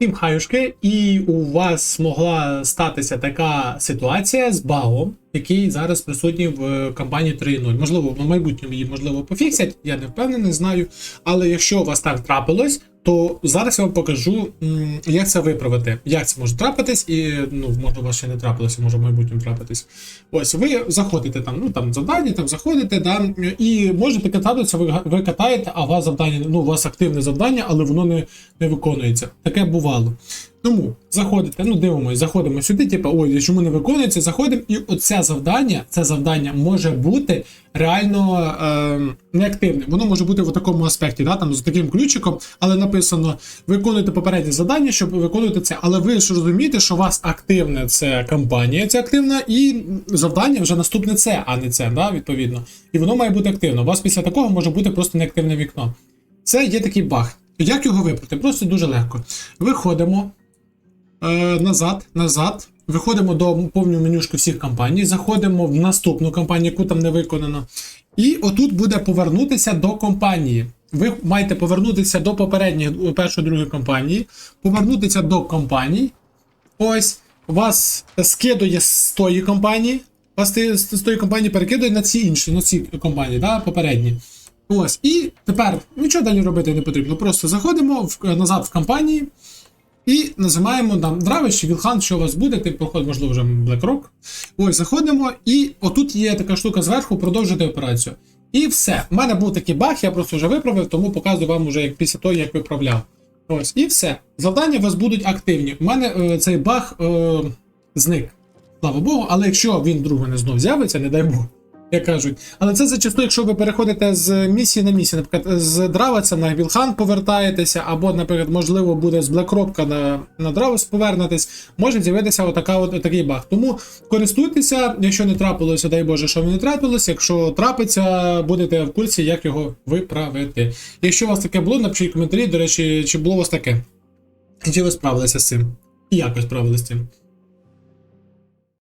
Всім хаюшки, і у вас могла статися така ситуація з багом, який зараз присутній в компанії 3.0. Можливо, в майбутньому її можливо пофіксять, я не впевнений, знаю. Але якщо у вас так трапилось, то зараз я вам покажу, як це виправити. Як це може трапитись, і ну, може у вас ще не трапилося, може в майбутньому трапитись. Ось ви заходите там, ну там завдання, там заходите, да, і можете кататися, ви, ви катаєте, а у вас завдання, ну у вас активне завдання, але воно не, не виконується. Таке бувало. Тому заходите, ну дивимося, заходимо сюди, типу, ой, чому не виконується, заходимо, і оце завдання, це завдання може бути реально е, неактивним. Воно може бути в такому аспекті, да, там з таким ключиком, але написано: виконуйте попереднє завдання, щоб виконувати це. Але ви ж розумієте, що у вас активне це кампанія, це активна, і завдання вже наступне це, а не це, да, відповідно. І воно має бути активно. У вас після такого може бути просто неактивне вікно. Це є такий баг. Як його виправити? Просто дуже легко. Виходимо е, назад, назад. Виходимо до повної менюшки всіх компаній, заходимо в наступну компанію, яку там не виконано. І отут буде повернутися до компанії. Ви маєте повернутися до попередньої першої другої компанії, повернутися до компаній. Ось вас скидує з тої компанії. Вас з тої компанії перекидує на ці інші, на ці компанії, да, попередні. Ось. І тепер нічого далі робити не потрібно. Просто заходимо в, назад в компанії. І нажимаємо там Дравич Вілхан, що у вас буде, типу, можливо, вже BlackRock. Ось, заходимо, і отут є така штука зверху, продовжити операцію. І все. У мене був такий баг, я просто вже виправив, тому показую вам вже як після того, як виправляв. Ось, і все. Завдання у вас будуть активні. У мене е, цей баг е, зник. Слава Богу, але якщо він друге не знов з'явиться, не дай Бог. Як кажуть. Але це зачасту, якщо ви переходите з місії на місію, наприклад, з Дравеца на Вілхан повертаєтеся, або, наприклад, можливо, буде з Блекропка на, на Дравес повернетесь, може з'явитися отака, от, такий баг. Тому користуйтеся, якщо не трапилося, дай Боже, що не трапилося. Якщо трапиться, будете в курсі, як його виправити. Якщо у вас таке було, напишіть коментарі, до речі, чи було у вас таке? І чи ви справилися з цим? І як ви справилися з цим?